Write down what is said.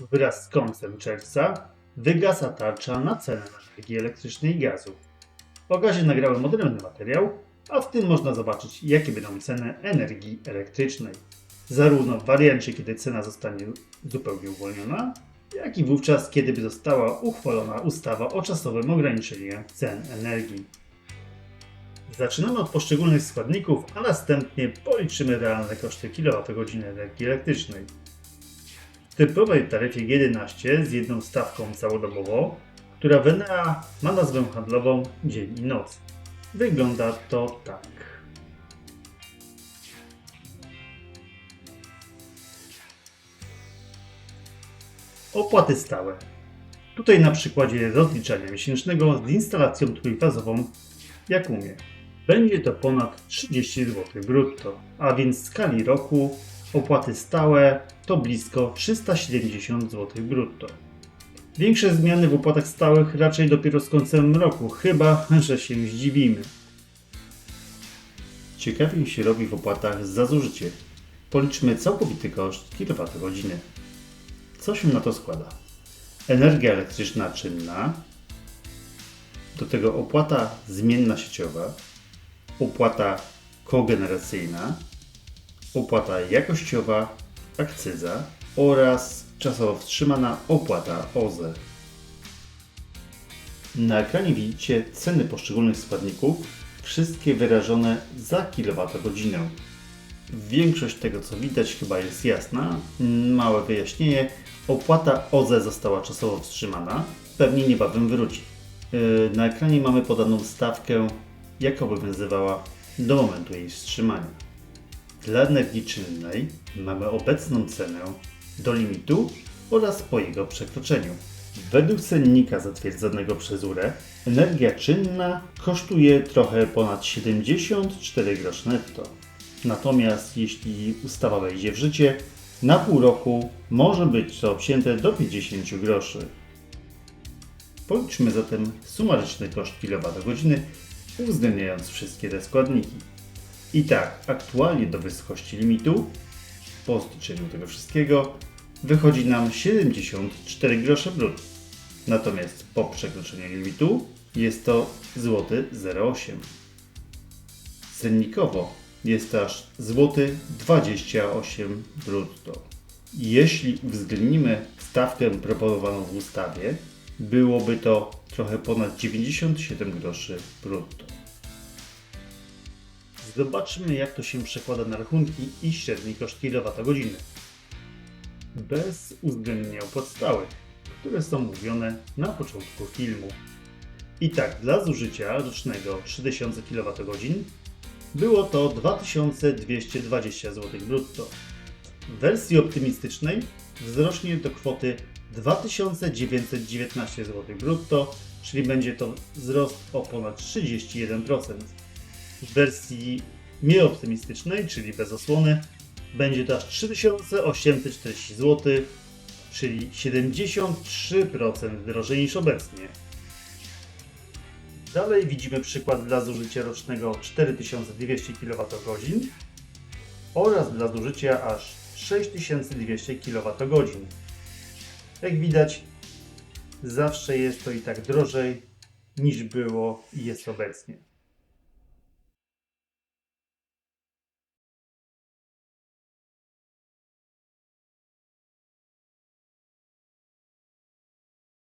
Wraz z końcem czerwca wygasa tarcza na cenę energii elektrycznej i gazu. O gazie nagrałem odrębny materiał, a w tym można zobaczyć, jakie będą ceny energii elektrycznej. Zarówno w wariancie, kiedy cena zostanie zupełnie uwolniona, jak i wówczas, kiedy by została uchwalona ustawa o czasowym ograniczeniu cen energii. Zaczynamy od poszczególnych składników, a następnie policzymy realne koszty kWh energii elektrycznej. W typowej taryfie G11 z jedną stawką całodobową, która w NA ma nazwę handlową dzień i noc. Wygląda to tak. Opłaty stałe. Tutaj na przykładzie rozliczania miesięcznego z instalacją trójfazową jak umie. Będzie to ponad 30 zł brutto, a więc w skali roku opłaty stałe to blisko 370 zł brutto. Większe zmiany w opłatach stałych raczej dopiero z końcem roku, chyba że się zdziwimy. Ciekawiej się robi w opłatach za zużycie. Policzmy całkowity koszt kWh. Co się na to składa? Energia elektryczna czynna, do tego opłata zmienna sieciowa, opłata kogeneracyjna, opłata jakościowa, akcyza oraz czasowo wstrzymana opłata OZE. Na ekranie widzicie ceny poszczególnych składników, wszystkie wyrażone za kilowatogodzinę. Większość tego co widać chyba jest jasna. Małe wyjaśnienie. Opłata OZE została czasowo wstrzymana. Pewnie niebawem wróci. Yy, Na ekranie mamy podaną stawkę, jaka obowiązywała do momentu jej wstrzymania. Dla energii czynnej mamy obecną cenę do limitu oraz po jego przekroczeniu. Według cennika zatwierdzonego przez URE energia czynna kosztuje trochę ponad 74 groszy netto. Natomiast jeśli ustawa wejdzie w życie, na pół roku może być to obcięte do 50 groszy. Policzmy zatem sumaryczny koszt kWh, uwzględniając wszystkie te składniki. I tak, aktualnie do wysokości limitu, po zliczeniu tego wszystkiego, wychodzi nam 74 grosze brutto. Natomiast po przekroczeniu limitu jest to złoty 0,8. Cennikowo jest aż złoty 28 brutto. Jeśli uwzględnimy stawkę proponowaną w ustawie, byłoby to trochę ponad 97 groszy brutto. Zobaczmy jak to się przekłada na rachunki i średni koszt kilowatogodziny. Bez uwzględnienia opłat stałych, które są mówione na początku filmu. I tak, dla zużycia rocznego 3000 kWh było to 2220 zł brutto. W wersji optymistycznej wzrośnie do kwoty 2919 zł brutto, czyli będzie to wzrost o ponad 31%. W wersji nieoptymistycznej, czyli bez osłony, będzie to aż 3840 zł, czyli 73% drożej niż obecnie. Dalej widzimy przykład dla zużycia rocznego 4200 kWh oraz dla zużycia aż 6200 kWh. Jak widać, zawsze jest to i tak drożej niż było i jest obecnie.